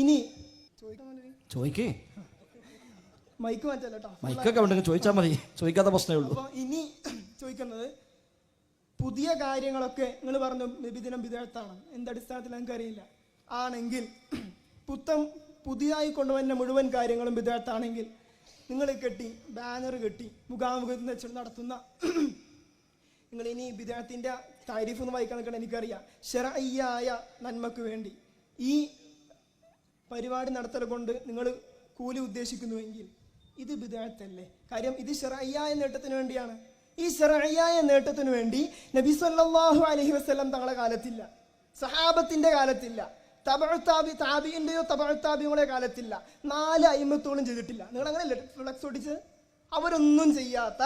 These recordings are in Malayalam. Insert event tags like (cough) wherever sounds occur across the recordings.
ഇനി ചോദിക്കേ. മൈക്ക് മാറ്റല്ലോ മൈക്കൊക്കെ ഉണ്ടെങ്കിൽ ചോദിച്ചാൽ മതി. ചോദിക്കാത്ത പ്രശ്നമേ ഉള്ളൂ. അപ്പൊ ഇനി ചോദിക്കുന്നത് പുതിയ കാര്യങ്ങളൊക്കെ നിങ്ങൾ പറഞ്ഞു നബിദിനം വിദഗ്ധാണ് എന്തടിസ്ഥാനത്തിൽ നിങ്ങൾക്ക് അറിയില്ല. ആണെങ്കിൽ പുത്തം പുതിയതായി കൊണ്ടുവന്ന മുഴുവൻ കാര്യങ്ങളും വിദഗ്ധാണെങ്കിൽ നിങ്ങൾ കെട്ടി ബാനർ കെട്ടി മുഖാമുഖത്ത് വെച്ച് നടത്തുന്ന നിങ്ങൾ ഇനി വിദഗ്ധത്തിന്റെ താരിഫ് ഒന്ന് വായിക്കാൻ നിൽക്കണം. എനിക്കറിയാം. ഷെറയ്യായ നന്മക്ക് വേണ്ടി ഈ പരിപാടി നടത്തൽ കൊണ്ട് നിങ്ങൾ കൂലി ഉദ്ദേശിക്കുന്നുവെങ്കിൽ ഇത് ബിദാഴത്തല്ലേ കാര്യം ഇത് ഷെറയ്യായ നേട്ടത്തിന് വേണ്ടിയാണ്. ഈ ഷെറയ്യായ നേട്ടത്തിന് വേണ്ടി നബി സല്ലാഹു അലഹി വസ്ലം തങ്ങളെ കാലത്തില്ല. സഹാബത്തിന്റെ കാലത്തില്ല. തബഴത്താബി താബിയുടെയോ തബഴത്താബിയുടെ കാലത്തില്ല. നാല് അയിമത്തോളം ചെയ്തിട്ടില്ല. നിങ്ങൾ അങ്ങനെയല്ലേ ഫ്ലക്സ് ഒട്ടിച്ച് അവരൊന്നും ചെയ്യാത്ത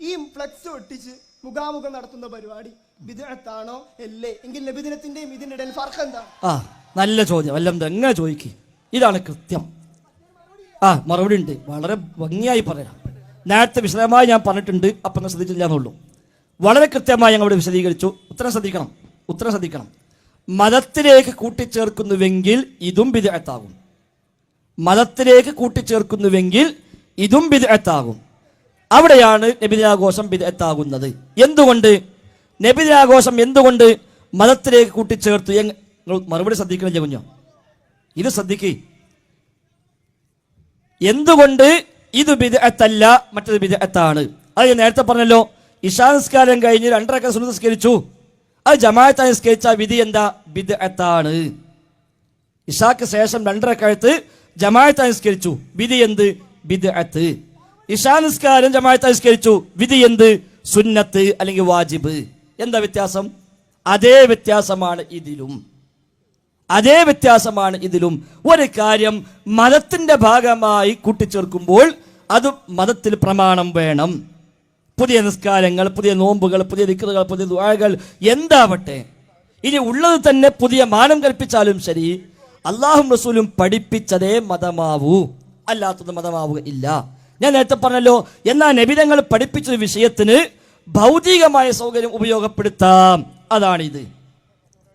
ഈ ഫ്ലക്സ് ഒട്ടിച്ച് മുഖാമുഖം നടത്തുന്ന പരിപാടി ബിദിനത്താണോ അല്ലേ. എങ്കിൽ നബിദിനത്തിന്റെയും ഇതിനിടയിൽ ഫർക്ക് എന്താണ്? നല്ല ചോദ്യം. വല്ലം എങ്ങനെ ചോദിക്കും? ഇതാണ് കൃത്യം. ആ മറുപടി ഉണ്ട്. വളരെ ഭംഗിയായി പറയാം. നേരത്തെ വിശദമായി ഞാൻ പറഞ്ഞിട്ടുണ്ട്. അപ്പം ഞാൻ ശ്രദ്ധിച്ചില്ല വളരെ കൃത്യമായി ഞങ്ങൾ ഇവിടെ വിശദീകരിച്ചു. ഉത്തരം ശ്രദ്ധിക്കണം. ഉത്തരം ശ്രദ്ധിക്കണം. മതത്തിലേക്ക് കൂട്ടിച്ചേർക്കുന്നുവെങ്കിൽ ഇതും വിദഗ്ധത്താകും മതത്തിലേക്ക് കൂട്ടിച്ചേർക്കുന്നുവെങ്കിൽ ഇതും വിദഗ്ധത്താകും അവിടെയാണ് നബിദിനാഘോഷം വിദഗ്ധത്താകുന്നത് എന്തുകൊണ്ട്? നബിദിനാഘോഷം എന്തുകൊണ്ട് മതത്തിലേക്ക് കൂട്ടിച്ചേർത്തു? നിങ്ങൾ മറുപടി ശ്രദ്ധിക്കണില്ല കുഞ്ഞോ. ഇത് ശ്രദ്ധിക്കേ. എന്തുകൊണ്ട് ഇത് ബിദഅത്തല്ല മറ്റത് ബിദഅത്താണ്? അത് ഞാൻ നേരത്തെ പറഞ്ഞല്ലോ. ഇഷാ നിസ്കാരം കഴിഞ്ഞ് രണ്ടരക്ക സുന്നത്ത് നിസ്കരിച്ചു. അത് ജമാഅത്തായി നിസ്കരിച്ച വിധി എന്താ? ബിദഅത്താണ്. ഇഷാക്ക് ശേഷം രണ്ടരക്കഴുത്ത് ജമാഅത്തായി നിസ്കരിച്ചു. വിധി എന്ത്? ബിദഅത്ത്. ഇഷാ നിസ്കാരം ജമാഅത്തായി നിസ്കരിച്ചു. വിധി എന്ത്? സുന്നത്ത് അല്ലെങ്കിൽ വാജിബ്. എന്താ വ്യത്യാസം? അതേ വ്യത്യാസമാണ് ഇതിലും. അതേ വ്യത്യാസമാണ് ഇതിലും. ഒരു കാര്യം മതത്തിന്റെ ഭാഗമായി കൂട്ടിച്ചേർക്കുമ്പോൾ അത് മതത്തിൽ പ്രമാണം വേണം. പുതിയ നിസ്കാരങ്ങൾ പുതിയ നോമ്പുകൾ പുതിയ ദിക്കറുകൾ പുതിയ ദുആകൾ എന്താവട്ടെ? ഇനി ഉള്ളത് തന്നെ പുതിയ മാനം കൽപ്പിച്ചാലും ശരി അള്ളാഹും റസൂലും പഠിപ്പിച്ചതേ മതമാവൂ. അല്ലാത്തത് മതമാവുക ഇല്ല. ഞാൻ നേരത്തെ പറഞ്ഞല്ലോ എന്നാൽ നബിതങ്ങൾ പഠിപ്പിച്ച വിഷയത്തിന് ഭൗതികമായ സൗകര്യം ഉപയോഗപ്പെടുത്താം. അതാണിത്.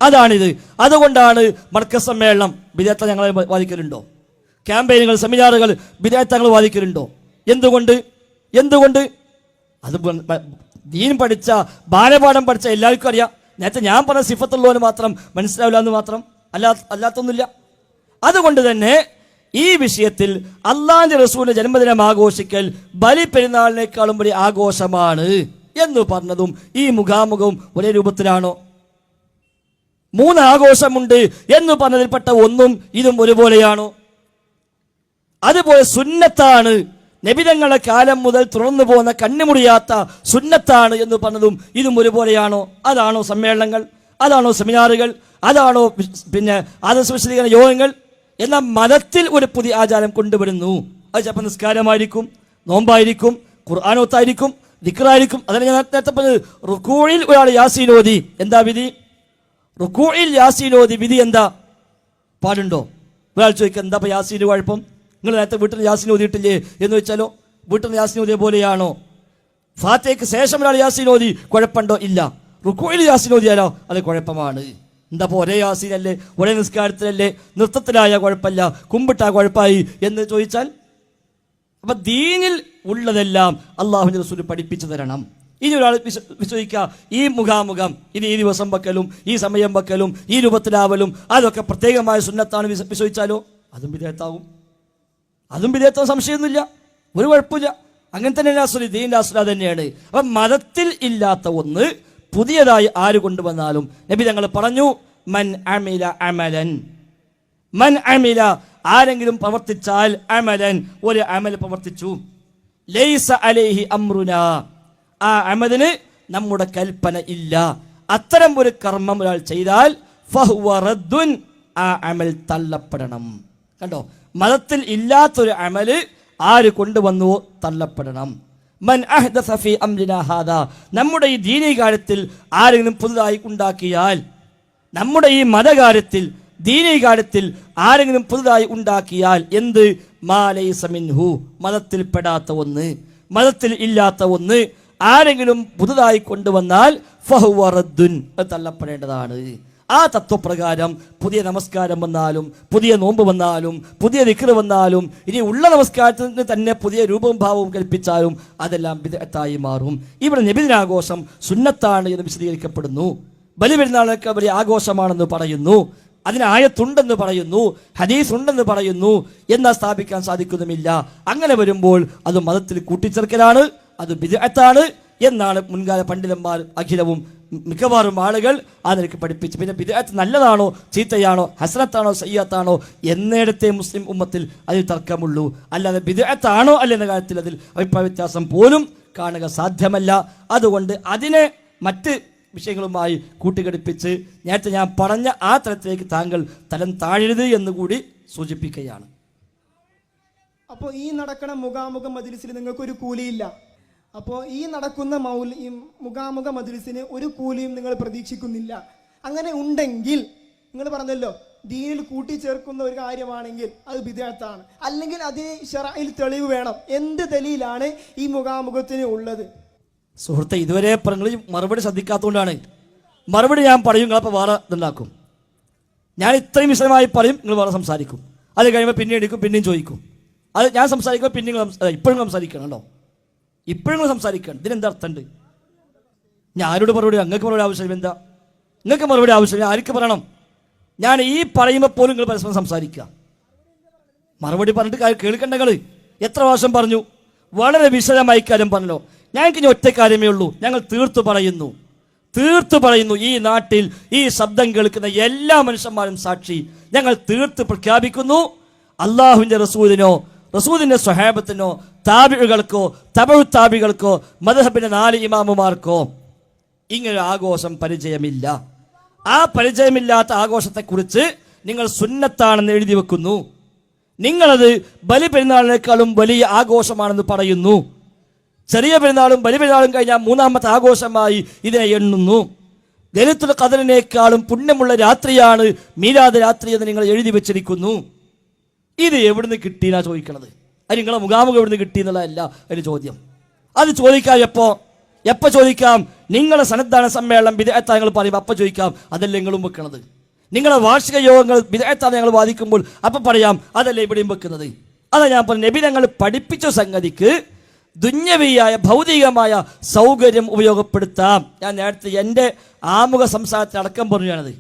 അതാണിത്. അതുകൊണ്ടാണ് മർക്ക സമ്മേളനം വിദ്യാർത്ഥ ഞങ്ങളെ വാദിക്കലുണ്ടോ? ക്യാമ്പയിനുകൾ സെമിനാറുകൾ വിദ്യാർത്ഥങ്ങൾ വാദിക്കലുണ്ടോ? എന്തുകൊണ്ട്? എന്തുകൊണ്ട്? അത് ദീൻ പഠിച്ച ബാലപാഠം പഠിച്ച എല്ലാവർക്കും അറിയാം. നേരത്തെ ഞാൻ പറഞ്ഞ സിഫത്തുള്ളവന് മാത്രം മനസ്സിലാവില്ല എന്ന് മാത്രം അല്ലാ അല്ലാത്തൊന്നുമില്ല. അതുകൊണ്ട് തന്നെ ഈ വിഷയത്തിൽ അള്ളാന്റെ റസൂലിന്റെ ജന്മദിനം ആഘോഷിക്കൽ ബലി പെരുന്നാളിനേക്കാളും വലിയ ആഘോഷമാണ് എന്ന് പറഞ്ഞതും ഈ മുഖാമുഖവും ഒരേ രൂപത്തിലാണോ? മൂന്ന് ആഘോഷമുണ്ട് എന്ന് പറഞ്ഞതിൽപ്പെട്ട ഒന്നും ഇതും ഒരുപോലെയാണോ? അതുപോലെ സുന്നത്താണ്. നബിതങ്ങളെ കാലം മുതൽ തുറന്നു പോകുന്ന കണ്ണുമുടിയാത്ത സുന്നത്താണ് എന്ന് പറഞ്ഞതും ഇതും ഒരുപോലെയാണോ? അതാണോ സമ്മേളനങ്ങൾ? അതാണോ സെമിനാറുകൾ? അതാണോ പിന്നെ ആദർശ വിശദീകരണ യോഗങ്ങൾ? എന്ന മതത്തിൽ ഒരു പുതിയ ആചാരം കൊണ്ടുവരുന്നു. അത് ചിലപ്പോൾ നിസ്കാരമായിരിക്കും നോമ്പായിരിക്കും ഖുർആാനോത്തായിരിക്കും ദിക്റായിരിക്കും. അതല്ല ഞാൻ നേരത്തെ പറഞ്ഞത് റുക്കൂഴിൽ ഒരാൾ യാസീനോദി. എന്താ വിധി? റുക്കൂയിൽ യാസീൻ ഓതി വിധി എന്താ? പാടുണ്ടോ? ഒരാൾ ചോദിക്കുക എന്താ അപ്പോൾ യാസീന് കുഴപ്പം? നിങ്ങൾ നേരത്തെ വീട്ടിൽ യാസീൻ ഓതിയിട്ടില്ലേ എന്ന് വെച്ചാലോ വീട്ടിൽ യാസീൻ ഓതിയ പോലെയാണോ? ഫാത്തേക്ക് ശേഷം ഒരാൾ യാസീൻ ഓതി കുഴപ്പമുണ്ടോ? ഇല്ല. റുക്കൂയിൽ യാസീൻ ഓതിയാലോ? അത് കുഴപ്പമാണ്. എന്താ അപ്പോൾ ഒരേ യാസീനല്ലേ? ഒരേ നിസ്കാരത്തിലല്ലേ? നൃത്തത്തിലായ കുഴപ്പമില്ല. കുമ്പിട്ടാ കുഴപ്പമായി എന്ന് ചോദിച്ചാൽ അപ്പൊ ദീനിൽ ഉള്ളതെല്ലാം അള്ളാഹുവിന്റെ റസൂൽ പഠിപ്പിച്ചു തരണം. ഇനി ഒരാൾ വിശ്വസിക്കുക. ഈ മുഖാമുഖം ഇനി ഈ ദിവസം വെക്കലും ഈ സമയം വെക്കലും ഈ രൂപത്തിലാവലും അതൊക്കെ പ്രത്യേകമായ സുന്നത്താണ് വിശ്വ- വിശ്വസിച്ചാലോ? അതും വിധേയത്താവും. അതും വിധേയത്വം സംശയമൊന്നുമില്ല. ഒരു കുഴപ്പമില്ല. അങ്ങനെ തന്നെ അസുരി ദീൻ അസുര തന്നെയാണ്. അപ്പം മതത്തിൽ ഇല്ലാത്ത ഒന്ന് പുതിയതായി ആര് കൊണ്ടുവന്നാലും നബി തങ്ങൾ പറഞ്ഞു മൻ അമില അമലൻ. മൻ അമില ആരെങ്കിലും പ്രവർത്തിച്ചാൽ അമലൻ ഒരു അമൽ പ്രവർത്തിച്ചു. ലൈസ അലൈഹി അമ്രുന ആ അമലിന് നമ്മുടെ കൽപ്പന ഇല്ല. അത്തരം ഒരു കർമ്മം ഒരാൾ ചെയ്താൽ ഫഹുവ റദ്ദുൻ ആ അമൽ തള്ളപ്പെടണം. കണ്ടോ? മതത്തിൽ ഇല്ലാത്തൊരു അമൽ ആര് കൊണ്ടുവന്നുവോ തള്ളപ്പെടണം. മൻ അഹ്ദസ ഫീ അംരിനാ ഹാദാ. നമ്മുടെ ഈ ദീനീ കാര്യത്തിൽ ആരെങ്കിലും പുതുതായി ഉണ്ടാക്കിയാൽ നമ്മുടെ ഈ മതകാര്യത്തിൽ ദീനീ കാര്യത്തിൽ ആരെങ്കിലും പുതുതായി ഉണ്ടാക്കിയാൽ എന്ത്? മാലൈസമിൻഹു മതത്തിൽ പെടാത്ത ഒന്ന്. മതത്തിൽ ഇല്ലാത്ത ഒന്ന്. ആരെങ്കിലും പുതുതായി കൊണ്ടുവന്നാൽ ഫഹുവറദ്ദുൻ തള്ളപ്പെടേണ്ടതാണ്. ആ തത്വപ്രകാരം പുതിയ നമസ്കാരം വന്നാലും പുതിയ നോമ്പ് വന്നാലും പുതിയ വിക്ര വന്നാലും ഇനി ഉള്ള നമസ്കാരത്തിന് തന്നെ പുതിയ രൂപവും ഭാവവും കൽപ്പിച്ചാലും അതെല്ലാം വിദഗ്ധായി മാറും. ഇവിടെ നബിദിനാഘോഷം സുന്നത്താണ് എന്ന് വിശദീകരിക്കപ്പെടുന്നു. ബലിപെരുന്നാളൊക്കെ വലിയ ആഘോഷമാണെന്ന് പറയുന്നു. അതിന് ആയത്തുണ്ടെന്ന് പറയുന്നു. ഹദീസ് ഉണ്ടെന്ന് പറയുന്നു. എന്നാ സ്ഥാപിക്കാൻ സാധിക്കുന്നുമില്ല അങ്ങനെ വരുമ്പോൾ അത് മതത്തിൽ കൂട്ടിച്ചേർക്കലാണ്. അത് ബിദഅത്താണ് എന്നാണ് മുൻകാല പണ്ഡിതന്മാർ അഖിലവും മിക്കവാറും ആളുകൾ അതിലേക്ക് പഠിപ്പിച്ചു പിന്നെ വിദഗ്ധ നല്ലതാണോ ചീത്തയാണോ ഹസനത്താണോ സയ്യാത്താണോ എന്നിടത്തെ മുസ്ലിം ഉമ്മത്തിൽ അതിൽ തർക്കമുള്ളൂ. അല്ലാതെ വിദഗ്ധത്താണോ അല്ലെന്ന കാര്യത്തിൽ അതിൽ അഭിപ്രായ വ്യത്യാസം പോലും കാണുക സാധ്യമല്ല. അതുകൊണ്ട് അതിനെ മറ്റ് വിഷയങ്ങളുമായി കൂട്ടിഘടിപ്പിച്ച് നേരത്തെ ഞാൻ പറഞ്ഞ ആ തലത്തിലേക്ക് താങ്കൾ തലം താഴരുത് എന്നുകൂടി സൂചിപ്പിക്കുകയാണ്. അപ്പോൾ ഈ നടക്കണ മുഖാമുഖം മജിലിസിൽ നിങ്ങൾക്കൊരു കൂലിയില്ല. അപ്പോൾ ഈ നടക്കുന്ന മൗൽ ഈ മുഖാമുഖ മജിലിസിന് ഒരു കൂലിയും നിങ്ങൾ പ്രതീക്ഷിക്കുന്നില്ല. അങ്ങനെ ഉണ്ടെങ്കിൽ നിങ്ങൾ പറഞ്ഞല്ലോ ദീനിൽ കൂട്ടിച്ചേർക്കുന്ന ഒരു കാര്യമാണെങ്കിൽ അത് വിദേഹത്താണ് അല്ലെങ്കിൽ അതിന് ഷെറയിൽ തെളിവ് വേണം. എന്ത് ദലീലാണ് ഈ മുഖാമുഖത്തിന് ഉള്ളത്? സുഹൃത്തെ ഇതുവരെ പറഞ്ഞു മറുപടി ശ്രദ്ധിക്കാത്തതുകൊണ്ടാണ്. മറുപടി ഞാൻ പറയും നിങ്ങളപ്പോൾ വേറെ ഇതുണ്ടാക്കും. ഞാൻ ഇത്രയും വിശദമായി പറയും നിങ്ങൾ വേറെ സംസാരിക്കും. അത് കഴിയുമ്പോൾ പിന്നെ എടുക്കും പിന്നെയും ചോദിക്കും. അത് ഞാൻ സംസാരിക്കുമ്പോൾ പിന്നെ ഇപ്പോഴും സംസാരിക്കണം കേട്ടോ. ഇപ്പോഴും നിങ്ങൾ സംസാരിക്കണം ഇതിനെന്താ അർത്ഥമുണ്ട്? ഞാൻ ആരോട് മറുപടി നിങ്ങൾക്ക് മറുപടി ആവശ്യം എന്താ നിങ്ങൾക്ക് മറുപടി ആവശ്യമില്ല. ആർക്ക് പറയണം? ഞാൻ ഈ പറയുമ്പോൾ പോലും നിങ്ങൾ പരസ്പരം സംസാരിക്കുക. മറുപടി പറഞ്ഞിട്ട് കേൾക്കണ്ട നിങ്ങൾ എത്ര പ്രാവശ്യം പറഞ്ഞു? വളരെ വിശദമായി കാര്യം പറഞ്ഞല്ലോ. ഞങ്ങൾക്ക് ഇനി ഒറ്റ കാര്യമേ ഉള്ളൂ. ഞങ്ങൾ തീർത്തു പറയുന്നു. തീർത്തു പറയുന്നു. ഈ നാട്ടിൽ ഈ ശബ്ദം കേൾക്കുന്ന എല്ലാ മനുഷ്യന്മാരും സാക്ഷി. ഞങ്ങൾ തീർത്ത് പ്രഖ്യാപിക്കുന്നു. അള്ളാഹുവിന്റെ റസൂലിനോ റസൂലിന്റെ സ്വഹാബത്തിനോ താബികൾക്കോ തമിഴ് താബികൾക്കോ മദഹബിന്റെ നാല് ഇമാമുമാർക്കോ ഇങ്ങനെ ആഘോഷം പരിചയമില്ല. ആ പരിചയമില്ലാത്ത ആഘോഷത്തെക്കുറിച്ച് നിങ്ങൾ സുന്നത്താണെന്ന് എഴുതി വെക്കുന്നു. നിങ്ങളത് ബലി പെരുന്നാളിനേക്കാളും വലിയ ആഘോഷമാണെന്ന് പറയുന്നു. ചെറിയ പെരുന്നാളും ബലി പെരുന്നാളും കഴിഞ്ഞാൽ മൂന്നാമത്തെ ആഘോഷമായി ഇതിനെ എണ്ണുന്നു. ദലിത്തു കഥലിനേക്കാളും പുണ്യമുള്ള രാത്രിയാണ് മീരാത രാത്രി എന്ന് നിങ്ങൾ എഴുതി വെച്ചിരിക്കുന്നു. ഇത് എവിടുന്ന് കിട്ടിയാ ചോദിക്കണത്? അത് നിങ്ങളെ മുഖാമുഖം എവിടുന്ന് കിട്ടി എന്നുള്ളതല്ല ഒരു ചോദ്യം. അത് ചോദിക്കാം എപ്പോ എപ്പോൾ ചോദിക്കാം? നിങ്ങളെ സന്നദ്ധാന സമ്മേളനം വിദേഹത്താ ഞങ്ങൾ പറയുമ്പോൾ അപ്പൊ ചോദിക്കാം. അതല്ലേ നിങ്ങളും വെക്കുന്നത് നിങ്ങളെ വാർഷിക യോഗങ്ങൾ വിദേഹത്താ ഞങ്ങൾ വാദിക്കുമ്പോൾ അപ്പൊ പറയാം അതല്ലേ ഇവിടെയും വെക്കുന്നത്. അതാ ഞാൻ പറഞ്ഞു നബി ഞങ്ങൾ പഠിപ്പിച്ച സംഗതിക്ക് ദുന്യവിയായ ഭൗതികമായ സൗകര്യം ഉപയോഗപ്പെടുത്താം. ഞാൻ നേരത്തെ എന്റെ ആമുഖ സംസാരത്തിൽ അടക്കം പറഞ്ഞാണത്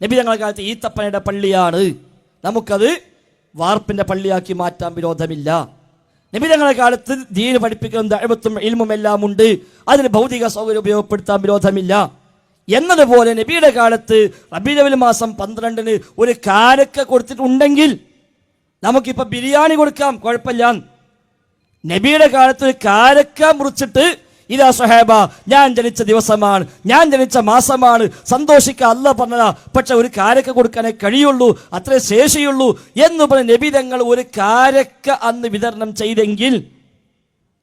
നബി ഞങ്ങളുടെ കാലത്ത് ഈത്തപ്പനയുടെ പള്ളിയാണ്. നമുക്കത് വാർപ്പിന്റെ പള്ളിയാക്കി മാറ്റാൻ വിരോധമില്ല. നബിതങ്ങളുടെ കാലത്ത് ദീന് പഠിപ്പിക്കുന്ന ദഅവത്തും ഇൽമും എല്ലാം ഉണ്ട് അതിന് ഭൗതിക സൗകര്യം ഉപയോഗപ്പെടുത്താൻ വിരോധമില്ല. എന്നതുപോലെ നബിയുടെ കാലത്ത് റബീലവൽ മാസം പന്ത്രണ്ടിന് ഒരു കാരക്ക കൊടുത്തിട്ടുണ്ടെങ്കിൽ നമുക്കിപ്പോൾ ബിരിയാണി കൊടുക്കാം കുഴപ്പമില്ല. നബിയുടെ കാലത്ത് ഒരു കാരക്ക മുറിച്ചിട്ട് ഇതാ സുഹേബ ഞാൻ ജനിച്ച ദിവസമാണ് ഞാൻ ജനിച്ച മാസമാണ്. സന്തോഷിക്കുക അല്ല പറഞ്ഞതാ പക്ഷെ ഒരു കാരക്ക കൊടുക്കാനേ കഴിയുള്ളൂ അത്ര ശേഷിയുള്ളൂ എന്ന് പറഞ്ഞ നബിതങ്ങൾ ഒരു കാരക്ക അന്ന് വിതരണം ചെയ്തെങ്കിൽ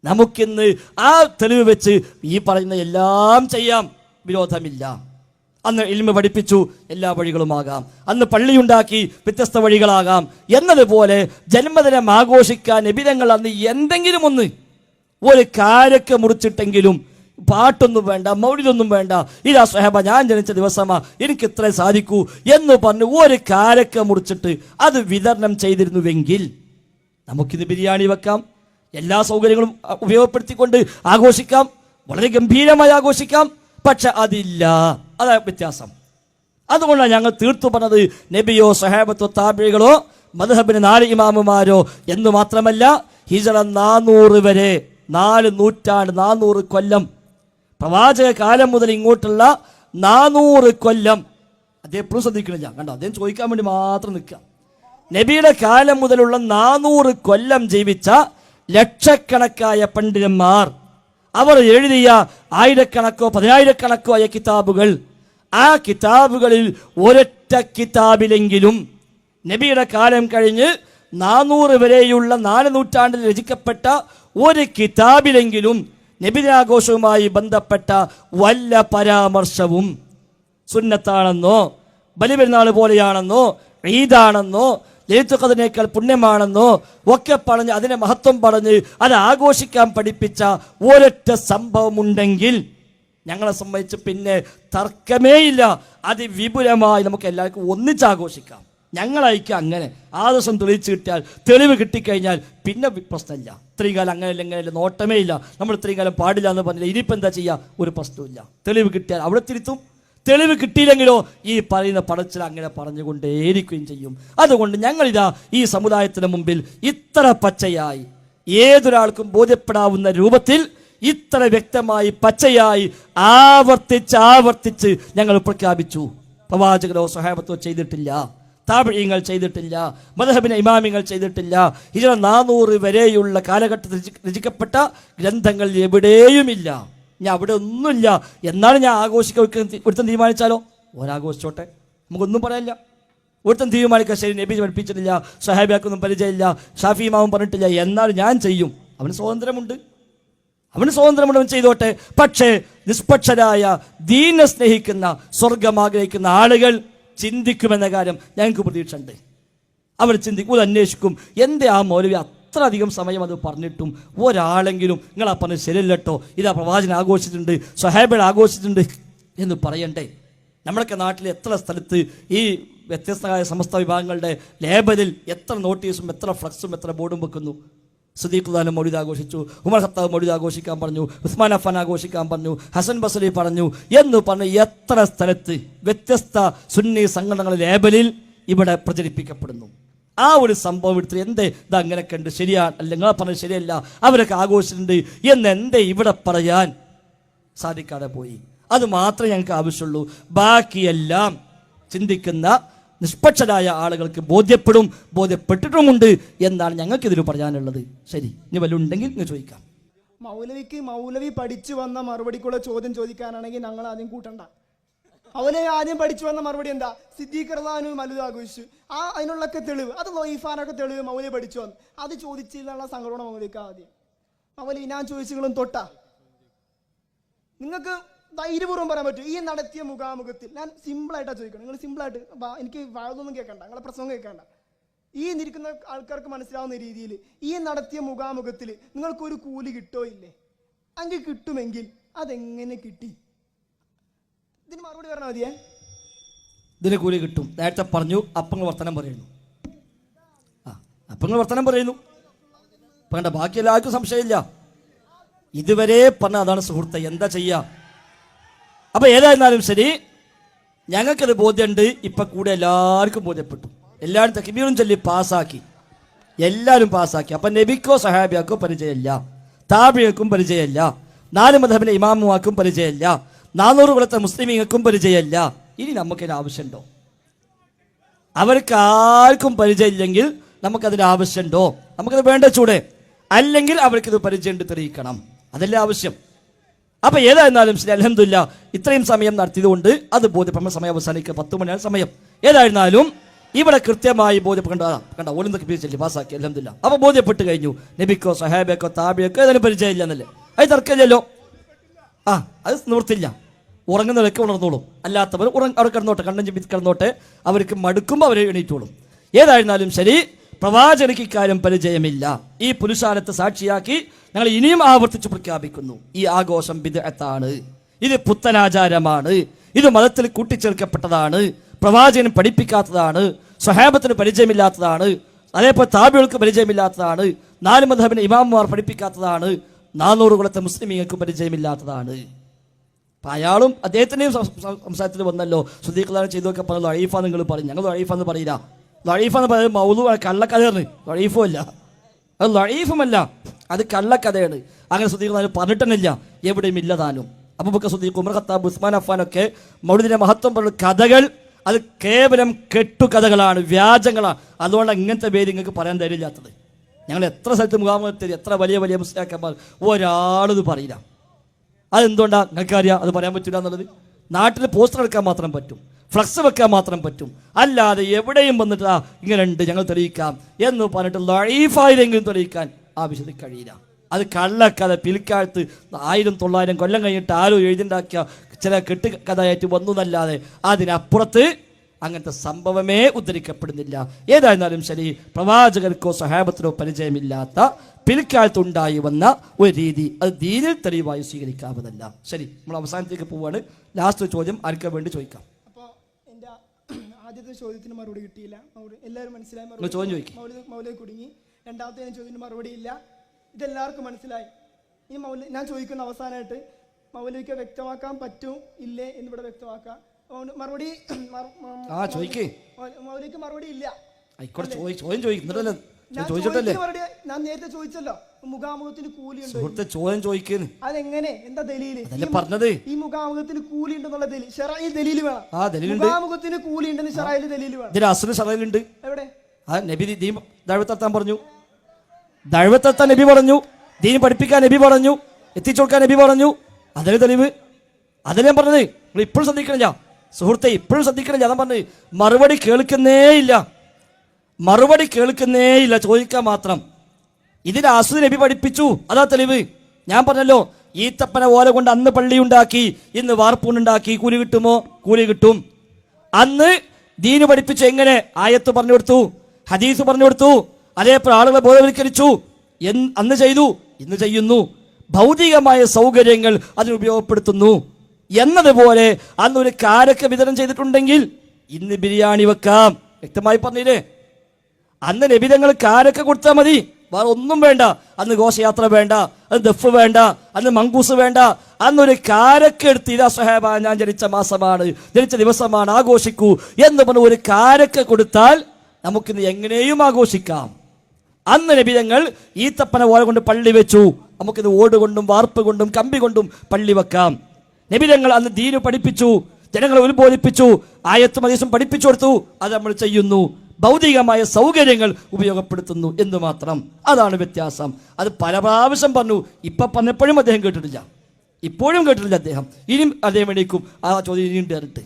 നമുക്കിന്ന് ആ തെളിവ് വെച്ച് ഈ പറയുന്ന എല്ലാം ചെയ്യാം. വിരോധമില്ല. അന്ന് ഇൽമ പഠിപ്പിച്ചു എല്ലാ വഴികളുമാകാം. അന്ന് പള്ളിയുണ്ടാക്കി വ്യത്യസ്ത വഴികളാകാം. എന്നതുപോലെ ജന്മദിനം ആഘോഷിക്കാൻ നബിതങ്ങൾ അന്ന് എന്തെങ്കിലും ഒന്ന് ഒരു കാരൊക്കെ മുറിച്ചിട്ടെങ്കിലും പാട്ടൊന്നും വേണ്ട മൗലിതൊന്നും വേണ്ട. ഇതാ സ്വഹബ ഞാൻ ജനിച്ച ദിവസമാ എനിക്ക് ഇത്രേ സാധിക്കൂ എന്ന് പറഞ്ഞ് ഒരു കാരക്ക മുറിച്ചിട്ട് അത് വിതരണം ചെയ്തിരുന്നുവെങ്കിൽ നമുക്കിന്ന് ബിരിയാണി വെക്കാം. എല്ലാ സൗകര്യങ്ങളും ഉപയോഗപ്പെടുത്തിക്കൊണ്ട് ആഘോഷിക്കാം. വളരെ ഗംഭീരമായി ആഘോഷിക്കാം. പക്ഷെ അതില്ല. അതാ വ്യത്യാസം. അതുകൊണ്ടാണ് ഞങ്ങൾ തീർത്തു പറഞ്ഞത് നബിയോ സഹേബത്തോ താബികളോ മധുഹബിന് നാല് ഇമാമുമാരോ എന്ന് മാത്രമല്ല ഹിജറ നാനൂറ് വരെ നാല് നൂറ്റാണ്ട് നാനൂറ് കൊല്ലം. പ്രവാചക കാലം മുതൽ ഇങ്ങോട്ടുള്ള നാനൂറ് കൊല്ലം. അദ്ദേഹം എപ്പോഴും ശ്രദ്ധിക്കണില്ല. കണ്ടോ? അദ്ദേഹം ചോദിക്കാൻ വേണ്ടി മാത്രം നിൽക്കുക. നബിയുടെ കാലം മുതലുള്ള നാനൂറ് കൊല്ലം ജീവിച്ച ലക്ഷക്കണക്കായ പണ്ഡിതന്മാർ. അവർ എഴുതിയ ആയിരക്കണക്കോ പതിനായിരക്കണക്കോ ആയ കിതാബുകൾ. ആ കിതാബുകളിൽ ഒരൊറ്റ കിതാബിലെങ്കിലും നബിയുടെ കാലം കഴിഞ്ഞ് നാനൂറ് വരെയുള്ള നാല് നൂറ്റാണ്ടിൽ രചിക്കപ്പെട്ട ഒരു കിതാബിലെങ്കിലും നബിദിനാഘോഷവുമായി ബന്ധപ്പെട്ട വല്ല പരാമർശവും സുന്നത്താണെന്നോ ബലിപെരുന്നാൾ പോലെയാണെന്നോ ഈദാണെന്നോ ലളിത്തുക്കതിനേക്കാൾ പുണ്യമാണെന്നോ ഒക്കെ പറഞ്ഞ് അതിനെ മഹത്വം പറഞ്ഞ് അത് ആഘോഷിക്കാൻ പഠിപ്പിച്ച ഒരൊറ്റ സംഭവമുണ്ടെങ്കിൽ ഞങ്ങളെ സംബന്ധിച്ച് പിന്നെ തർക്കമേയില്ല. അതിവിപുലമായി നമുക്ക് എല്ലാവർക്കും ഒന്നിച്ചാഘോഷിക്കാം ഞങ്ങളയക്കാം അങ്ങനെ. ആ ദിവസം തെളിയിച്ച് കിട്ടിയാൽ തെളിവ് കിട്ടിക്കഴിഞ്ഞാൽ പിന്നെ പ്രശ്നമില്ല. ഇത്രയും കാലം അങ്ങനെയല്ല ഇങ്ങനെയല്ല നോട്ടമേ ഇല്ല നമ്മൾ ഇത്രയും കാലം പാടില്ല എന്ന് പറഞ്ഞില്ല. ഇനിയിപ്പോൾ എന്താ ചെയ്യുക ഒരു പ്രശ്നമില്ല തെളിവ് കിട്ടിയാൽ അവിടെ തിരുത്തും. തെളിവ് കിട്ടിയില്ലെങ്കിലോ ഈ പറയുന്ന പടച്ചിൽ അങ്ങനെ പറഞ്ഞുകൊണ്ടേയിരിക്കുകയും ചെയ്യും. അതുകൊണ്ട് ഞങ്ങളിതാ ഈ സമുദായത്തിന് മുമ്പിൽ ഇത്ര പച്ചയായി ഏതൊരാൾക്കും ബോധ്യപ്പെടാവുന്ന രൂപത്തിൽ ഇത്ര വ്യക്തമായി പച്ചയായി ആവർത്തിച്ച് ആവർത്തിച്ച് ഞങ്ങൾ പ്രഖ്യാപിച്ചു. പ്രവാചകരോ സഹാബത്തോ ചെയ്തിട്ടില്ല. താപഴയങ്ങൾ ചെയ്തിട്ടില്ല മദഹബിന് ഇമാമിങ്ങൾ ചെയ്തിട്ടില്ല. ഇതിന് നാനൂറ് വരെയുള്ള കാലഘട്ടത്തിൽ രചി- രചിക്കപ്പെട്ട ഗ്രന്ഥങ്ങൾ എവിടെയുമില്ല. ഞാൻ അവിടെ ഒന്നുമില്ല. എന്നാണ് ഞാൻ ആഘോഷിക്കാൻ ഒരുത്തൻ തീരുമാനിച്ചാലോ? ഒരാഘോഷിച്ചോട്ടെ. നമുക്കൊന്നും പറയാനില്ല. ഒരുത്തൻ തീരുമാനിക്കാൻ ശരി നബി പഠിപ്പിച്ചിട്ടില്ല സഹാബിയാക്കൊന്നും പരിചയമില്ല ഷാഫി ഇമാമും പറഞ്ഞിട്ടില്ല. എന്നാൽ ഞാൻ ചെയ്യും. അവന് സ്വാതന്ത്ര്യമുണ്ട്. അവന് സ്വാതന്ത്ര്യമുണ്ട് അവൻ ചെയ്തോട്ടെ. പക്ഷേ നിഷ്പക്ഷരായ ദീനെ സ്നേഹിക്കുന്ന സ്വർഗം ആഗ്രഹിക്കുന്ന ആളുകൾ ചിന്തിക്കുമെന്ന കാര്യം ഞങ്ങൾക്ക് പ്രതീക്ഷ ഉണ്ട് അവർ ചിന്തിക്കും ഇത് അന്വേഷിക്കും എന്റെ ആ മൗലവി അത്ര അധികം സമയം അത് പറഞ്ഞിട്ടും ഒരാളെങ്കിലും നിങ്ങൾ ആ പറഞ്ഞ് ശരിയല്ലട്ടോ ഇതാ പ്രവാചകൻ ആഘോഷിച്ചിട്ടുണ്ട് സ്വഹാബിൾ ആഘോഷിച്ചിട്ടുണ്ട് എന്ന് പറയണ്ടേ. നമ്മളൊക്കെ നാട്ടിൽ എത്ര സ്ഥലത്ത് ഈ വ്യത്യസ്തമായ സമസ്ത വിഭാഗങ്ങളുടെ ലേബലിൽ എത്ര നോട്ടീസും എത്ര ഫ്ലക്സും എത്ര ബോർഡും വെക്കുന്നു. സുദീഖുദാനം മൗലിദ് ആഘോഷിച്ചു ഉമർ ഖത്താബ് മൗലിദ് ആഘോഷിക്കാൻ പറഞ്ഞു ഉസ്മാൻ അഫാൻ ആഘോഷിക്കാൻ പറഞ്ഞു ഹസൻ ബസലി പറഞ്ഞു എന്ന് പറഞ്ഞ് എത്ര സ്ഥലത്ത് വ്യത്യസ്ത സുന്നി സംഘടനകളുടെ ലേബലിൽ ഇവിടെ പ്രചരിപ്പിക്കപ്പെടുന്നു. ആ ഒരു സംഭവം എടുത്ത് എന്തേ? ഇത് അങ്ങനെയൊക്കെ ഉണ്ട് ശരിയാണ് അല്ല നിങ്ങൾ പറഞ്ഞത് ശരിയല്ല അവരൊക്കെ ആഘോഷിച്ചിട്ടുണ്ട് എന്ന് എന്തേ ഇവിടെ പറയാൻ സാധിക്കാതെ പോയി. അത് മാത്രമേ ഞങ്ങൾക്ക് ആവശ്യമുള്ളൂ. ബാക്കിയെല്ലാം ചിന്തിക്കുന്ന നിഷ്പക്ഷരായ ആളുകൾക്ക് ബോധ്യപ്പെടും ബോധ്യപ്പെട്ടിട്ടുമുണ്ട് എന്നാണ് ഞങ്ങൾക്ക് ഇതിൽ പറയാനുള്ളത്. ശരി ഇനി വല്ല ഉണ്ടെങ്കിൽ നിങ്ങൾ ചോദിക്കാം. മൗലവിക്ക് മൗലവി പഠിച്ചു വന്ന മറുപടിക്കുള്ള ചോദ്യം ചോദിക്കാനാണെങ്കിൽ ഞങ്ങൾ ആദ്യം കൂട്ടണ്ട. അവനെ ആദ്യം പഠിച്ചു വന്ന മറുപടി എന്താ? സിദ്ദീഖ് ആഘോഷിച്ചു ആ അതിനുള്ളൊക്കെ തെളിവ് അത് ലൊയ്ഫാനൊക്കെ തെളിവ് മൗലി പഠിച്ചു വന്നു. അത് ചോദിച്ചില്ല സങ്കടമാണ് മൗലിക്ക് ആദ്യം. മൗലി ഞാൻ ചോദിച്ചെങ്കിലും തൊട്ടാ. നിങ്ങൾക്ക് ധൈര്യപൂർവം പറയാൻ പറ്റും. ഈ നടത്തിയ മുഖാമുഖത്തിൽ ഞാൻ സിമ്പിളായിട്ടാണ് ചോദിക്കണം. നിങ്ങൾ സിമ്പിളായിട്ട് എനിക്ക് വഴതൊന്നും കേൾക്കണ്ട. നിങ്ങളെ പ്രസംഗം കേൾക്കണ്ട. ഈ നിൽക്കുന്ന ആൾക്കാർക്ക് മനസ്സിലാവുന്ന രീതിയിൽ ഈ നടത്തിയ മുഖാമുഖത്തിൽ നിങ്ങൾക്കൊരു കൂലി കിട്ടോ ഇല്ലേ? അങ്ങ് കിട്ടുമെങ്കിൽ അതെങ്ങനെ കിട്ടി? ഇതിന് മറുപടി പറഞ്ഞാൽ മതിയേ. ഇതിന് കൂലി കിട്ടും. നേരത്തെ പറഞ്ഞു അപ്പങ്ങൾ വർത്തനം പറയുന്നു. ആ അപ്പങ്ങൾ വർത്തനം പറയുന്നു. വേണ്ട ബാക്കി എല്ലാവർക്കും സംശയമില്ല. ഇതുവരെ പറഞ്ഞ അതാണ് സുഹൃത്തെ എന്താ ചെയ്യുക അപ്പൊ ഏതായിരുന്നാലും ശരി ഞങ്ങൾക്കത് ബോധ്യമുണ്ട്. ഇപ്പൊ കൂടെ എല്ലാവർക്കും ബോധ്യപ്പെട്ടു. എല്ലാവരും തക്കിബീറും ചൊല്ലി പാസ്സാക്കി. എല്ലാവരും പാസ്സാക്കി. അപ്പൊ നബിക്കോ സഹാബിയാക്കോ പരിചയമില്ല. താബിയക്കും പരിചയമില്ല. നാല് മധബിലെ ഇമാമുമാക്കും പരിചയമില്ല. നാനൂറ് കുളത്തെ മുസ്ലിമീങ്ങൾക്കും പരിചയമില്ല. ഇനി നമുക്കതിന് ആവശ്യമുണ്ടോ? അവർക്ക് ആർക്കും പരിചയമില്ലെങ്കിൽ നമുക്കതിന് ആവശ്യമുണ്ടോ? നമുക്കത് വേണ്ട ചൂടെ. അല്ലെങ്കിൽ അവർക്കിത് പരിചയം തെളിയിക്കണം. അതല്ലേ ആവശ്യം. അപ്പൊ ഏതായിരുന്നാലും ശരി അലഹമില്ല ഇത്രയും സമയം നടത്തിയതുകൊണ്ട് അത് ബോധ്യപ്പെടുന്ന സമയം അവസാനിക്കുക. പത്ത് മണിയാണ് സമയം. ഏതായിരുന്നാലും ഇവിടെ കൃത്യമായി ബോധ്യപ്പെടേണ്ട കണ്ട പിരിച്ചല്ലേ പാസ്സാക്കി അലഹമില്ല അപ്പൊ ബോധ്യപ്പെട്ട് കഴിഞ്ഞു. നബിക്കോ സഹാബേക്കോ താബിയൊക്കെ ഏതായാലും പരിചയമില്ല എന്നല്ലേ? അത് തർക്കമില്ലല്ലോ. ആ അത് നിവർത്തില്ല ഉറങ്ങുന്നവരൊക്കെ ഉണർന്നോളും. അല്ലാത്തവർ ഉറങ്ങ അവർ കിടന്നോട്ടെ കണ്ണൻ ചിമ്പി കിടന്നോട്ടെ അവർക്ക് മടുക്കുമ്പോൾ അവരെ എണീറ്റോളും. ഏതായിരുന്നാലും ശരി പ്രവാചകർക്ക് ഇക്കാര്യം പരിചയമില്ല. ഈ പുരുഷാരത്തെ സാക്ഷിയാക്കി ഞങ്ങൾ ഇനിയും ആവർത്തിച്ച് പ്രഖ്യാപിക്കുന്നു. ഈ ആഘോഷം വിദഗ്ധാണ് ഇത് പുത്തനാചാരമാണ്. ഇത് മതത്തിൽ കൂട്ടിച്ചേർക്കപ്പെട്ടതാണ്. പ്രവാചകൻ പഠിപ്പിക്കാത്തതാണ്. സ്വഹാബത്തിന് പരിചയമില്ലാത്തതാണ്. അതേപോലെ താബികൾക്ക് പരിചയമില്ലാത്തതാണ്. നാല് മധബിന് ഇമാമുമാർ പഠിപ്പിക്കാത്തതാണ്. നാനൂറ് കുളത്തെ മുസ്ലിമീങ്ങൾക്ക് പരിചയമില്ലാത്തതാണ്. അപ്പം അയാളും അദ്ദേഹത്തിന്റെയും സംസാരത്തിൽ വന്നല്ലോ. സുദീഖ് ചെയ്തൊക്കെ പറഞ്ഞല്ലോ. അഴീഫ നിങ്ങൾ പറയും. ഞങ്ങൾ അഴീഫ എന്ന് പറയില്ല. ലഴീഫ എന്ന് പറയുന്നത് മൗലു കള്ളക്കഥയാണ്. ലഴീഫും അല്ല അത് ലഴീഫുമല്ല. അത് കള്ളക്കഥയാണ്. അങ്ങനെ സുദീഖ്ലാൻ പറഞ്ഞിട്ടന്നില്ല എവിടെയും ഇല്ല താനും. അബൂബക്കർ സുദീഖ് ഉമർ ഖത്താബ് ഉസ്മാൻ അഫാനൊക്കെ മൗലിദിന്റെ മഹത്വം പറഞ്ഞ കഥകൾ അത് കേവലം കെട്ടുകഥകളാണ് വ്യാജങ്ങളാണ്. അതുകൊണ്ട് ഇങ്ങനത്തെ പേര് നിങ്ങൾക്ക് പറയാൻ തരില്ലാത്തത് ഞങ്ങൾ എത്ര സ്ഥലത്ത് മുഖാമുഖത്തിൽ എത്ര വലിയ വലിയ മുസ്ലിയാക്കന്മാർ ഒരാളിത് പറയില്ല. അതെന്തുകൊണ്ടാണ് നിങ്ങൾക്കറിയാം? അത് പറയാൻ പറ്റില്ല എന്നുള്ളത്? നാട്ടിൽ പോസ്റ്റർ എടുക്കാൻ മാത്രം പറ്റും. ഫ്ലക്സ് വെക്കാൻ മാത്രം പറ്റും. അല്ലാതെ എവിടെയും വന്നിട്ട് ആ ഇങ്ങനെ ഉണ്ട് ഞങ്ങൾ തെളിയിക്കാം എന്ന് പറഞ്ഞിട്ട് ലൈഫായിലെങ്കിലും തെളിയിക്കാൻ ആവശ്യത്തിൽ കഴിയില്ല. അത് കള്ളക്കഥ പിൽക്കാലത്ത് ആയിരം തൊള്ളായിരം കൊല്ലം കഴിഞ്ഞിട്ട് ആരോ എഴുതിണ്ടാക്കിയ ചില കെട്ട് കഥയായിട്ട് വന്നു എന്നല്ലാതെ അതിനപ്പുറത്ത് അങ്ങനത്തെ സംഭവമേ ഉദ്ധരിക്കപ്പെടുന്നില്ല. ഏതായിരുന്നാലും ശരി പ്രവാചകർക്കോ സഹാബത്തിനോ പരിചയമില്ലാത്ത പിൽക്കാലത്തുണ്ടായി വന്ന ഒരു രീതി അത് ദീനിൽ തെളിവായി സ്വീകരിക്കാവുന്നതല്ല. ശരി നമ്മൾ അവസാനത്തേക്ക് പോവാണ്. ലാസ്റ്റ് ചോദ്യം ആർക്കാ വേണ്ടി ചോദിക്കാം? ആദ്യത്തെ ചോദ്യത്തിന് മറുപടി കിട്ടിയില്ല. എല്ലാവരും മനസ്സിലായി. മൗലിക മൗലിക കുടുങ്ങി. രണ്ടാമത്തെ ഞാൻ ചോദ്യത്തിന് മറുപടി ഇല്ല. ഇതെല്ലാവർക്കും മനസ്സിലായി. ഈ മൗല ഞാൻ ചോദിക്കുന്ന അവസാനമായിട്ട് മൗലിക വ്യക്തമാക്കാൻ പറ്റും ഇല്ലേ എന്നിവിടെ വ്യക്തമാക്കാം മറുപടി (clears throat) മൗലിക്ക് മറുപടി ഇല്ല. ഞാൻ നേരത്തെ ചോദിച്ചല്ലോ. മുഖാമുഖത്തിന് കൂലിയുണ്ട്. സുഹൃത്തെ ചോദ്യം ചോദിക്കുന്നു അതെങ്ങനെ? എന്താ ദലീൽ? അതല്ലേ പറഞ്ഞത്? ഈ മുഖാമുഖത്തിന് കൂലി ഉണ്ടെന്നുള്ള ദലീൽ ഷെറായി ദലീൽ വേണം. ആ ദലീലുണ്ട്. മുഖാമുഖത്തിന് കൂലി ഉണ്ടെന്ന് ഷെറായിൽ ദലീൽ വേണം. ഇതിന് അസുര ഷറയിലുണ്ട്. എവിടെ? ആ നബി ദീൻ ദഴവത്തെത്താൻ പറഞ്ഞു. ദഴവത്തെത്താൻ നബി പറഞ്ഞു. ദീൻ പഠിപ്പിക്കാൻ നബി പറഞ്ഞു. എത്തിച്ചു കൊടുക്കാൻ നബി പറഞ്ഞു. അതിന് തെളിവ് അതിന് ഞാൻ പറഞ്ഞത്? നിങ്ങൾ ഇപ്പോഴും ശ്രദ്ധിക്കണം ഞാൻ സുഹൃത്തെ ഇപ്പോഴും ശ്രദ്ധിക്കണം ഞാൻ പറഞ്ഞത്. മറുപടി കേൾക്കുന്നേ ഇല്ല മറുപടി കേൾക്കുന്നേ ഇല്ല ചോദിക്കാൻ മാത്രം. ഇതിന് അസു നബി പഠിപ്പിച്ചു. അതാ തെളിവ്. ഞാൻ പറഞ്ഞല്ലോ ഈത്തപ്പന ഓല കൊണ്ട് അന്ന് പള്ളി ഉണ്ടാക്കി ഇന്ന് വാർപ്പൂണ്ടുണ്ടാക്കി കൂലി കിട്ടുമോ? കൂലി കിട്ടും. അന്ന് ദീന് പഠിപ്പിച്ചു എങ്ങനെ? ആയത്ത് പറഞ്ഞു കൊടുത്തു ഹദീസ് പറഞ്ഞു കൊടുത്തു അതേപോലെ ആളുകളെ ബോധവൽക്കരിച്ചു. അന്ന് ചെയ്തു? ഇന്ന് ചെയ്യുന്നു. ഭൗതികമായ സൗകര്യങ്ങൾ അതിനുപയോഗപ്പെടുത്തുന്നു എന്നതുപോലെ അന്ന് ഒരു കാരക്ക വിതരണം ചെയ്തിട്ടുണ്ടെങ്കിൽ ഇന്ന് ബിരിയാണി വെക്കാം. വ്യക്തമായി പറഞ്ഞില്ലേ? അന്ന് നബിതങ്ങൾ കാരൊക്കെ കൊടുത്താൽ മതി. വേറെ ഒന്നും വേണ്ട. അന്ന് ഘോഷയാത്ര വേണ്ട അന്ന് ദഫ് വേണ്ട അന്ന് മങ്കൂസ് വേണ്ട. അന്നൊരു കാരക്ക് എടുത്ത് ഇതാ സുഹേബ ഞാൻ ജനിച്ച മാസമാണ് ജനിച്ച ദിവസമാണ് ആഘോഷിക്കൂ എന്ന് പറഞ്ഞ ഒരു കാരക്ക് കൊടുത്താൽ നമുക്കിന്ന് എങ്ങനെയും ആഘോഷിക്കാം. അന്ന് നബിതങ്ങൾ ഈത്തപ്പന ഓല കൊണ്ട് പള്ളി വെച്ചു. നമുക്കിത് ഓട് കൊണ്ടും വാർപ്പ് കൊണ്ടും കമ്പി കൊണ്ടും പള്ളി വെക്കാം. നബിതങ്ങൾ അന്ന് ദീന് പഠിപ്പിച്ചു ജനങ്ങളെ ഉത്ബോധിപ്പിച്ചു ആയത്തും അതീസും പഠിപ്പിച്ചു കൊടുത്തു. അത് നമ്മൾ ചെയ്യുന്നു. ഭൗതികമായ സൗകര്യങ്ങൾ ഉപയോഗപ്പെടുത്തുന്നു എന്ന് മാത്രം. അതാണ് വ്യത്യാസം. അത് പല പ്രാവശ്യം പറഞ്ഞു. ഇപ്പൊ പറഞ്ഞപ്പോഴും അദ്ദേഹം കേട്ടിട്ടില്ല. ഇപ്പോഴും കേട്ടിട്ടില്ല അദ്ദേഹം. ഇനിയും അദ്ദേഹം എണീക്കും. ആ ചോദ്യം ഇനിയും കയറിട്ട്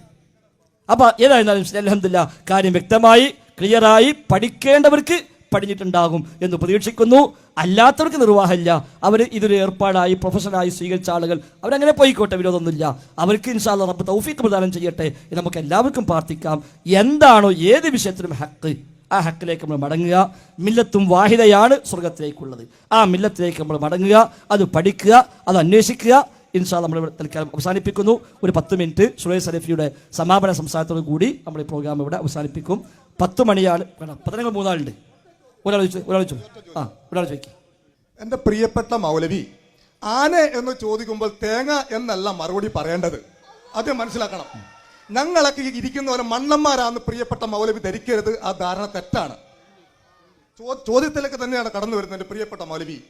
അപ്പൊ ഏതായിരുന്നാലും അലഹമില്ല കാര്യം വ്യക്തമായി ക്ലിയറായി പഠിക്കേണ്ടവർക്ക് പഠിച്ചിട്ടുണ്ടാകും എന്ന് പ്രതീക്ഷിക്കുന്നു. അല്ലാത്തവർക്ക് നിർവാഹമില്ല. അവർ ഇതൊരു ഏർപ്പാടായി പ്രൊഫഷണലായി സ്വീകരിച്ച ആളുകൾ. അവരങ്ങനെ പോയിക്കോട്ടെ വിരോധമൊന്നുമില്ല. അവർക്ക് ഇൻഷാല്ല റബ്ബ് തൗഫീഖ് പ്രദാനം ചെയ്യട്ടെ നമുക്ക് എല്ലാവർക്കും പ്രാർത്ഥിക്കാം. എന്താണോ ഏത് വിഷയത്തിലും ഹക്ക്. ആ ഹക്കിലേക്ക് നമ്മൾ മടങ്ങുക. മില്ലത്തും വാഹിതയാണ് സ്വർഗത്തിലേക്കുള്ളത് ആ മില്ലത്തിലേക്ക് നമ്മൾ മടങ്ങുക. അത് പഠിക്കുക അത് അന്വേഷിക്കുക. ഇൻഷാ നമ്മൾ തൽക്കാലം അവസാനിപ്പിക്കുന്നു. ഒരു പത്ത് മിനിറ്റ് സുരേഷ് സലഫിയുടെ സമാപന സംസാരത്തോടു കൂടി നമ്മൾ ഈ പ്രോഗ്രാം ഇവിടെ അവസാനിപ്പിക്കും. പത്ത് മണിയാണ് പതിനങ്ങൾ മൂന്നാളുണ്ട്. ഒരാൾ ചോദിച്ചു ഒരാൾ ചോദിച്ചു. ആ ഒരാൾ ചോദിക്കും. എന്റെ പ്രിയപ്പെട്ട മൗലവി ആന എന്ന് ചോദിക്കുമ്പോൾ തേങ്ങ എന്നല്ല മറുപടി പറയേണ്ടത്. അത് മനസ്സിലാക്കണം. ഞങ്ങളൊക്കെ ഈ ഇരിക്കുന്ന പോലെ മണ്ണന്മാരാന്ന് പ്രിയപ്പെട്ട മൗലവി ധരിക്കരുത്. ആ ധാരണ തെറ്റാണ്. ചോദ്യത്തിലേക്ക് തന്നെയാണ് കടന്നു വരുന്നത് എന്റെ പ്രിയപ്പെട്ട മൗലവി.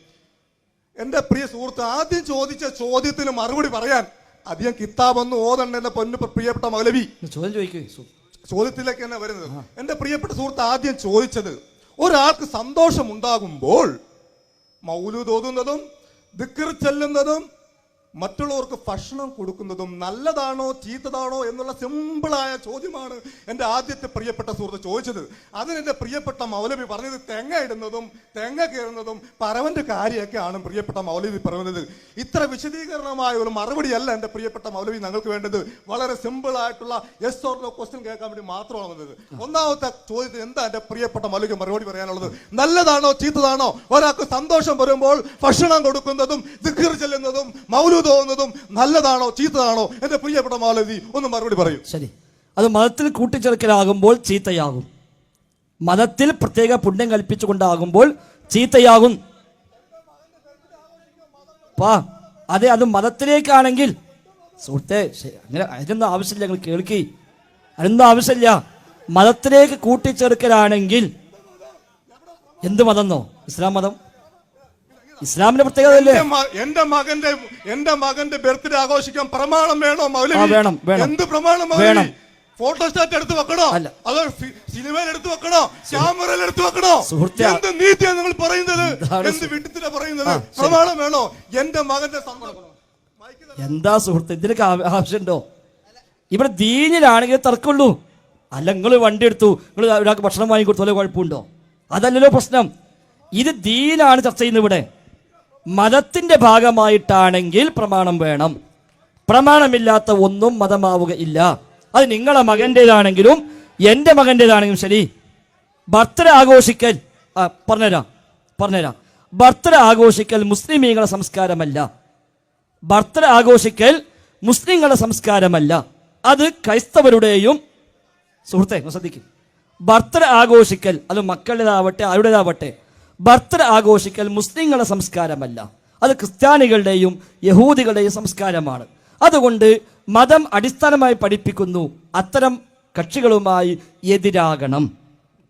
എന്റെ പ്രിയ സുഹൃത്ത് ആദ്യം ചോദിച്ച ചോദ്യത്തിന് മറുപടി പറയാൻ അധികം കിതാബൊന്നും ഓതണ്ട എന്റെ പൊന്നു പ്രിയപ്പെട്ട മൗലവി. ചോദ്യം ചോദിക്കേ. ചോദ്യത്തിലേക്ക് തന്നെ വരുന്നത്. എന്റെ പ്രിയപ്പെട്ട സുഹൃത്ത് ആദ്യം ചോദിച്ചത് ഒരാൾക്ക് സന്തോഷമുണ്ടാകുമ്പോൾ മൗലു തോന്നുന്നതും ദിക്കർ ചെല്ലുന്നതും മറ്റുള്ളവർക്ക് ഭക്ഷണം കൊടുക്കുന്നതും നല്ലതാണോ ചീത്തതാണോ എന്നുള്ള സിമ്പിളായ ചോദ്യമാണ് എന്റെ ആദ്യത്തെ പ്രിയപ്പെട്ട സുഹൃത്ത് ചോദിച്ചത്. അതിന് എന്റെ പ്രിയപ്പെട്ട മൗലവി പറഞ്ഞത് തെങ്ങ ഇടുന്നതും തെങ്ങ കയറുന്നതും പരവന്റെ കാര്യമൊക്കെയാണ് പ്രിയപ്പെട്ട മൗലവി പറയുന്നത് ഇത്ര വിശദീകരണമായ ഒരു മറുപടിയല്ല എന്റെ പ്രിയപ്പെട്ട മൗലവി ഞങ്ങൾക്ക് വേണ്ടത്. വളരെ സിമ്പിളായിട്ടുള്ള യെസ് ഓർ നോ ക്വസ്റ്റ്യൻ കേൾക്കാൻ വേണ്ടി മാത്രമാണ് വന്നത്. ഒന്നാമത്തെ ചോദ്യത്തിന് എന്താ എന്റെ പ്രിയപ്പെട്ട മൗലവിക്ക് മറുപടി പറയാനുള്ളത്? നല്ലതാണോ ചീത്തതാണോ? ഒരാൾക്ക് സന്തോഷം വരുമ്പോൾ ഭക്ഷണം കൊടുക്കുന്നതും ദിക്കർ ചെല്ലുന്നതും മൗലൂദ് പോകുന്നതും നല്ലതാണോ ചീത്തതാണോ എന്റെ പ്രിയപ്പെട്ട മാലതി ഒന്ന് മറുപടി പറയൂ. ശരി. അത് മതത്തിൽ കൂട്ടിച്ചേർക്കലാകുമ്പോൾ ചീത്തയാകും. മതത്തിൽ പ്രത്യേക പുണ്യം കൽപ്പിച്ചുകൊണ്ടാകുമ്പോൾ ചീത്തയാകും. പാ അതെ അത് മതത്തിലേക്കാണെങ്കിൽ. സുഹൃത്തെ അങ്ങനെ അതിനൊന്നും ആവശ്യമില്ല ഞങ്ങൾ കേൾക്കി. അതിനൊന്നും ആവശ്യമില്ല. മതത്തിലേക്ക് കൂട്ടിച്ചേർക്കലാണെങ്കിൽ എന്ത് മതം ഇസ്ലാം മതം? ഇസ്ലാമിന്റെ പ്രത്യേകത എന്റെ മകന്റെ എന്റെ മകന്റെ ബർത്ത്ഡേ ആഘോഷിക്കാൻ പ്രമാണം വേണോ മൗലവി? വേണം, വേണം. എന്ത് പ്രമാണം വേണം. ഫോട്ടോസ്റ്റാറ്റ് എടുത്ത് വെക്കണോ? അതോ സിനിമയിൽ എടുത്ത് വെക്കണോ? ക്യാമറയിൽ എടുത്ത് വെക്കണോ? എന്ത് നീതിയാണ് നിങ്ങൾ പറയുന്നത്? എന്ത് പറയുന്നത്? പ്രമാണം വേണോ? എന്റെ മകന്റെ എന്താ സുഹൃത്ത് ഇതിനൊക്കെ ആവശ്യമുണ്ടോ? ഇവിടെ ദീനിലാണെങ്കിൽ തർക്കമുള്ളൂ. അല്ല നിങ്ങൾ വണ്ടി എടുത്തു നിങ്ങൾ ഒരാൾക്ക് ഭക്ഷണം വാങ്ങി കൊടുത്തു വല്ല കുഴപ്പമുണ്ടോ? അതല്ലല്ലോ പ്രശ്നം. ഇത് ദീനാണ് ചർച്ച ചെയ്യുന്നത് ഇവിടെ. മതത്തിന്റെ ഭാഗമായിട്ടാണെങ്കിൽ പ്രമാണം വേണം. പ്രമാണമില്ലാത്ത ഒന്നും മതമാവുകയില്ല. അത് നിങ്ങളെ മകന്റെതാണെങ്കിലും എന്റെ മകന്റെതാണെങ്കിലും ശരി. ബർത്ത്ഡേ ആഘോഷിക്കൽ പറഞ്ഞുതരാം പറഞ്ഞുതരാം. ബർത്ത്ഡേ ആഘോഷിക്കൽ മുസ്ലിമീങ്ങളുടെ സംസ്കാരമല്ല. ബർത്ത്ഡേ ആഘോഷിക്കൽ മുസ്ലിങ്ങളുടെ സംസ്കാരമല്ല. അത് ക്രൈസ്തവരുടെയും സുഹൃത്തെ ശ്രദ്ധിക്കും. ബർത്ത്ഡേ ആഘോഷിക്കൽ അത് മക്കളുടേതാവട്ടെ ആരുടേതാവട്ടെ ബർത്ത്ഡേ ആഘോഷിക്കൽ മുസ്ലിങ്ങളുടെ സംസ്കാരമല്ല. അത് ക്രിസ്ത്യാനികളുടെയും യഹൂദികളുടെയും സംസ്കാരമാണ്. അതുകൊണ്ട് മതം അടിസ്ഥാനമായി പഠിപ്പിക്കുന്നു അത്തരം കക്ഷികളുമായി എതിരാകണം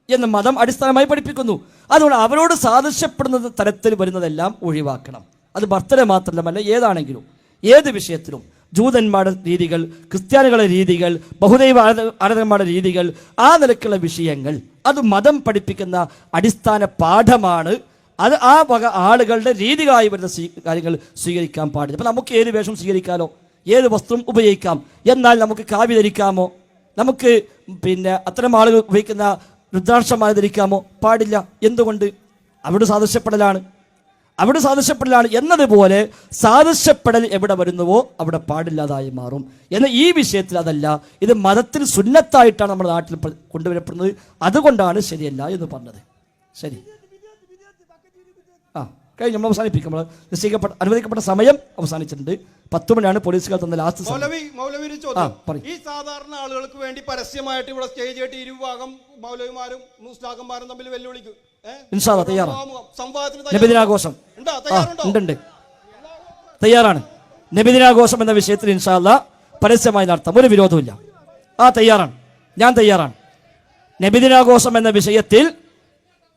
എന്ന് മതം അടിസ്ഥാനമായി പഠിപ്പിക്കുന്നു. അതുകൊണ്ട് അവരോട് സാദൃശ്യപ്പെടുന്ന തരത്തിൽ വരുന്നതെല്ലാം ഒഴിവാക്കണം. അത് ബർത്ത്ഡേ മാത്രമല്ല ഏതാണെങ്കിലും ഏത് വിഷയത്തിലും ജൂതന്മാരുടെ രീതികൾ ക്രിസ്ത്യാനികളുടെ രീതികൾ ബഹുദൈവ ആരാധ- ആരാധകന്മാരുടെ രീതികൾ ആ നിലക്കുള്ള വിഷയങ്ങൾ അത് മതം പഠിപ്പിക്കുന്ന അടിസ്ഥാന പാഠമാണ്. അത് ആ വക ആളുകളുടെ രീതികളായി വരുന്ന കാര്യങ്ങൾ സ്വീകരിക്കാൻ പാടില്ല. അപ്പം നമുക്ക് ഏത് വേഷം സ്വീകരിക്കാമോ ഏത് വസ്ത്രം ഉപയോഗിക്കാം? എന്നാൽ നമുക്ക് കാവ്യ ധരിക്കാമോ? നമുക്ക് പിന്നെ അത്തരം ആളുകൾ ഉപയോഗിക്കുന്ന രുദ്രാക്ഷമായി ധരിക്കാമോ? പാടില്ല. എന്തുകൊണ്ട്? അവിടെ സാദൃശ്യപ്പെടലാണ്. അവിടെ സാദൃശ്യപ്പെടലാണ് എന്നതുപോലെ സാദൃശ്യപ്പെടൽ എവിടെ വരുന്നുവോ അവിടെ പാടില്ലാതായി മാറും. എന്ന ഈ വിഷയത്തിൽ അതല്ല ഇത് മതത്തിൽ സുന്നത്തായിട്ടാണ് നമ്മുടെ നാട്ടിൽ കൊണ്ടുവരപ്പെടുന്നത്. അതുകൊണ്ടാണ് ശരിയല്ല എന്ന് പറഞ്ഞത്. ശരി. ആ കഴിഞ്ഞ് നമ്മൾ അവസാനിപ്പിക്കും. നമ്മൾ നിശ്ചയിക്കപ്പെട്ട അനുവദിക്കപ്പെട്ട സമയം അവസാനിച്ചിട്ടുണ്ട്. പത്ത് മണിയാണ് പോലീസുകാർ തന്ന ലാസ്റ്റ് മൗലവി ചോദ്യം. ഈ സാധാരണ ആളുകൾക്ക് വേണ്ടി പരസ്യമായിട്ട് ഇവിടെ സ്റ്റേജ് കെട്ടി ഇരുഭാഗം മൗലവിമാരും മുസ്ലാഖന്മാരും തമ്മിൽ വെല്ലുവിളിക്കും. ഏ? തയ്യാറാണ്. നബിദിനാഘോഷം. ഉണ്ടോ? തയ്യാറാണ്. നബിദിനാഘോഷം എന്ന വിഷയത്തിൽ ഇൻഷാല്ല പരസ്യമായി നടത്താം. ഒരു വിരോധമില്ല ആ തയ്യാറാണ്. ഞാൻ തയ്യാറാണ്. നബിദിനാഘോഷം എന്ന വിഷയത്തിൽ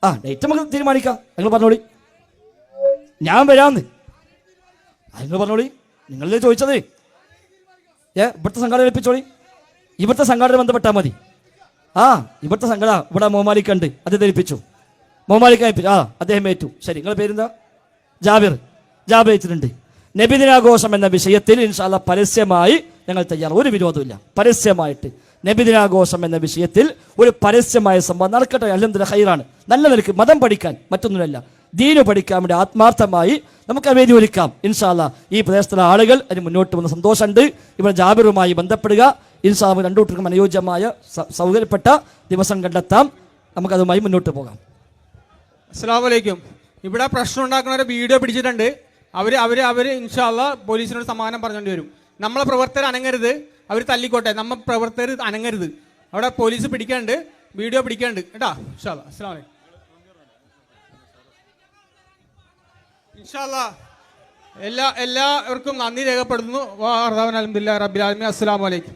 ആ ഡേറ്റ് നമുക്ക് തീരുമാനിക്കാം. നിങ്ങൾ പറഞ്ഞോളി. ഞാൻ വരാമെന്ന് ആ, നിങ്ങൾ പറഞ്ഞോളി. നിങ്ങളല്ലേ ചോദിച്ചത്? ഏ ഇവിടുത്തെ സംഘടന ഏൽപ്പിച്ചോളി. ഇവിടുത്തെ സംഘടന ബന്ധപ്പെട്ടാൽ മതി. ആ ഇവിടുത്തെ സംഘടന ഇവിടെ മോമാലിക്കുണ്ട് അത് ധരിപ്പിച്ചു മോമാലിക്ക ഏൽപ്പിച്ചു. ആ അദ്ദേഹം ഏറ്റു. ശരി നിങ്ങളുടെ പേരെന്താ? ജാബിർ. ജാബിർ ഏറ്റിട്ടുണ്ട് നബിദിനാഘോഷം എന്ന വിഷയത്തിൽ ഇൻഷാല്ല പരസ്യമായി ഞങ്ങൾ തയ്യാറ് ഒരു വിരോധമില്ല പരസ്യമായിട്ട് നബിദിനാഘോഷം എന്ന വിഷയത്തിൽ ഒരു പരസ്യമായ സംഭവം നടക്കട്ടെ. അല്ലെന്തിന് ഹൈറാണ് നല്ല നിലയ്ക്ക് മതം പഠിക്കാൻ മറ്റൊന്നുമല്ല. ദീനു പഠിക്കാൻ വേണ്ടി ആത്മാർത്ഥമായി നമുക്ക് വേദി ഒരുക്കാം. ഇൻഷാല്ല ഈ പ്രദേശത്തുള്ള ആളുകൾ അതിന് മുന്നോട്ട് വന്ന സന്തോഷമുണ്ട്. ഇവിടെ ജാബിറുമായി ബന്ധപ്പെടുക. ഇൻഷാ രണ്ടു കൂട്ടർക്കും അനുയോജ്യമായ സൗകര്യപ്പെട്ട ദിവസം കണ്ടെത്താം. നമുക്കതുമായി മുന്നോട്ട് പോകാം. അസ്സാം വലൈക്കും ഇവിടെ പ്രശ്നം ഉണ്ടാക്കുന്നവരെ വീഡിയോ പിടിച്ചിട്ടുണ്ട്. അവർ അവർ അവർ ഇൻഷാല്ല പോലീസിനോട് സമാധാനം പറഞ്ഞുകൊണ്ട് വരും. നമ്മളെ പ്രവർത്തകർ അനങ്ങരുത്. അവർ തല്ലിക്കോട്ടെ. നമ്മൾ പ്രവർത്തകർ അനങ്ങരുത്. അവിടെ പോലീസ് പിടിക്കാണ്ട് വീഡിയോ പിടിക്കാണ്ട് കേട്ടാ? ഇൻഷാല്ല അസ്സാം വലൈക്കും ഇൻഷാല്ല എല്ലാ എല്ലാവർക്കും നന്ദി രേഖപ്പെടുത്തുന്നു. വാ അലഹദില്ല റബ്ബിലാലമി അസ്സാം വലൈക്കും